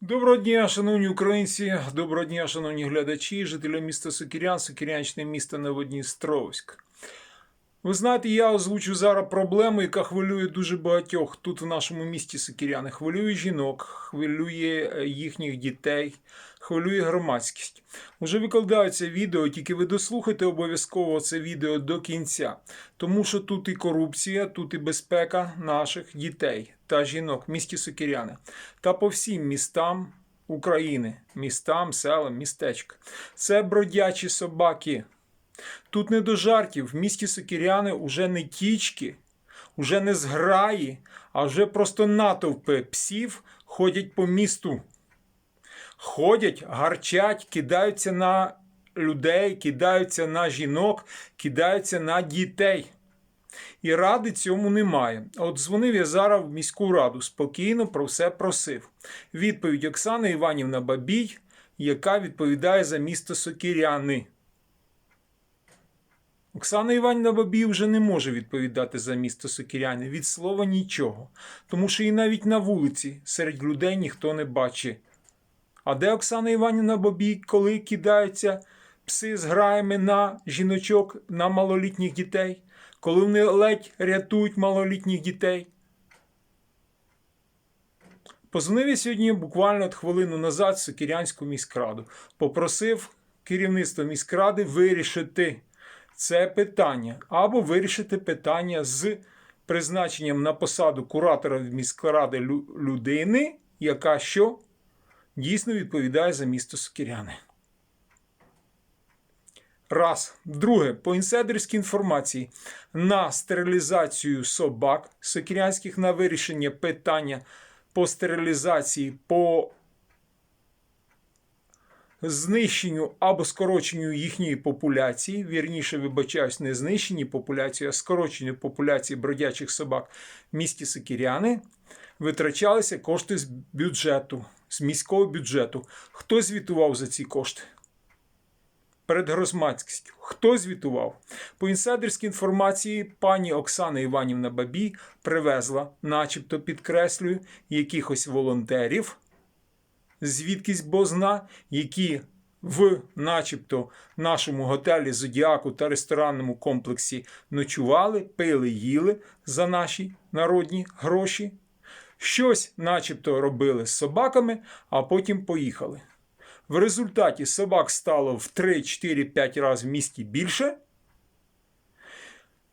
Доброго дня, шановні українці, доброго дня, шановні глядачі, жителі міста Сокірян, Сокірянщини міста Новодністровськ. Ви знаєте, я озвучу зараз проблему, яка хвилює дуже багатьох тут в нашому місті Сокіряни. Хвилює жінок, хвилює е, їхніх дітей, хвилює громадськість. Уже викладаються відео, тільки ви дослухайте обов'язково це відео до кінця. Тому що тут і корупція, тут і безпека наших дітей та жінок місті Сокіряни та по всім містам України, містам, селам, містечка. Це бродячі собаки. Тут не до жартів. В місті Сокіряни уже не тічки, уже не зграї, а вже просто натовпи псів ходять по місту. Ходять, гарчать, кидаються на людей, кидаються на жінок, кидаються на дітей. І ради цьому немає. От дзвонив я зараз в міську раду, спокійно про все просив. Відповідь Оксана Іванівна Бабій, яка відповідає за місто Сокіряни. Оксана Іванівна Бабій вже не може відповідати за місто Сокіряни від слова нічого, тому що і навіть на вулиці серед людей ніхто не бачить. А де Оксана Іванівна Бабій, коли кидаються пси з граями на жіночок, на малолітніх дітей, коли вони ледь рятують малолітніх дітей? Позвонив я сьогодні буквально хвилину назад в Сокірянську міськраду. Попросив керівництво міськради вирішити це питання або вирішити питання з призначенням на посаду куратора міськради людини, яка що дійсно відповідає за місто Сокіряни. Раз. Друге, по інсайдерській інформації на стерилізацію собак сокірянських на вирішення питання по стерилізації, по знищенню або скороченню їхньої популяції, вірніше, вибачаюсь, не знищенні популяції, а скороченню популяції бродячих собак в місті Сокіряни, витрачалися кошти з бюджету, з міського бюджету. Хто звітував за ці кошти? Перед громадськістю. Хто звітував? По інсайдерській інформації пані Оксана Іванівна Бабій привезла, начебто підкреслюю, якихось волонтерів, звідкись бозна, які в начебто нашому готелі Зодіаку та ресторанному комплексі ночували, пили, їли за наші народні гроші. Щось, начебто, робили з собаками, а потім поїхали. В результаті собак стало в 3, 4, 5 разів в місті більше.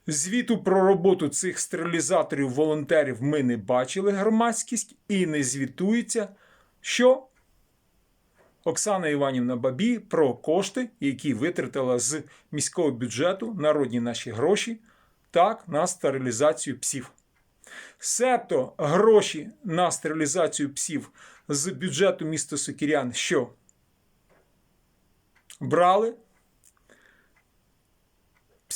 Звіту про роботу цих стерилізаторів волонтерів ми не бачили громадськість і не звітується, що Оксана Іванівна Бабій про кошти, які витратила з міського бюджету народні наші гроші, так, на стерилізацію псів. Себто гроші на стерилізацію псів з бюджету міста Сокірян, що брали.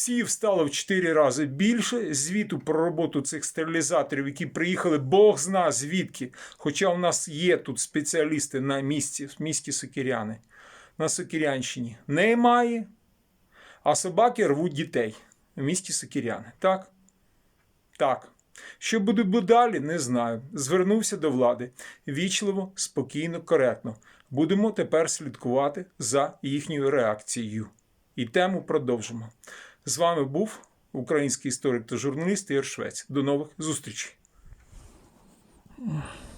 Псів стало в 4 рази більше. Звіту про роботу цих стерилізаторів, які приїхали Бог зна звідки. Хоча у нас є тут спеціалісти на місці, в місті Сокіряни, на Сокірянщині. Немає. А собаки рвуть дітей в місті Сокіряни. Так? Так. Що буде далі, не знаю. Звернувся до влади вічливо, спокійно, коректно. Будемо тепер слідкувати за їхньою реакцією. І тему продовжимо. З вами був український історик та журналіст Ігор Швець. До нових зустрічей.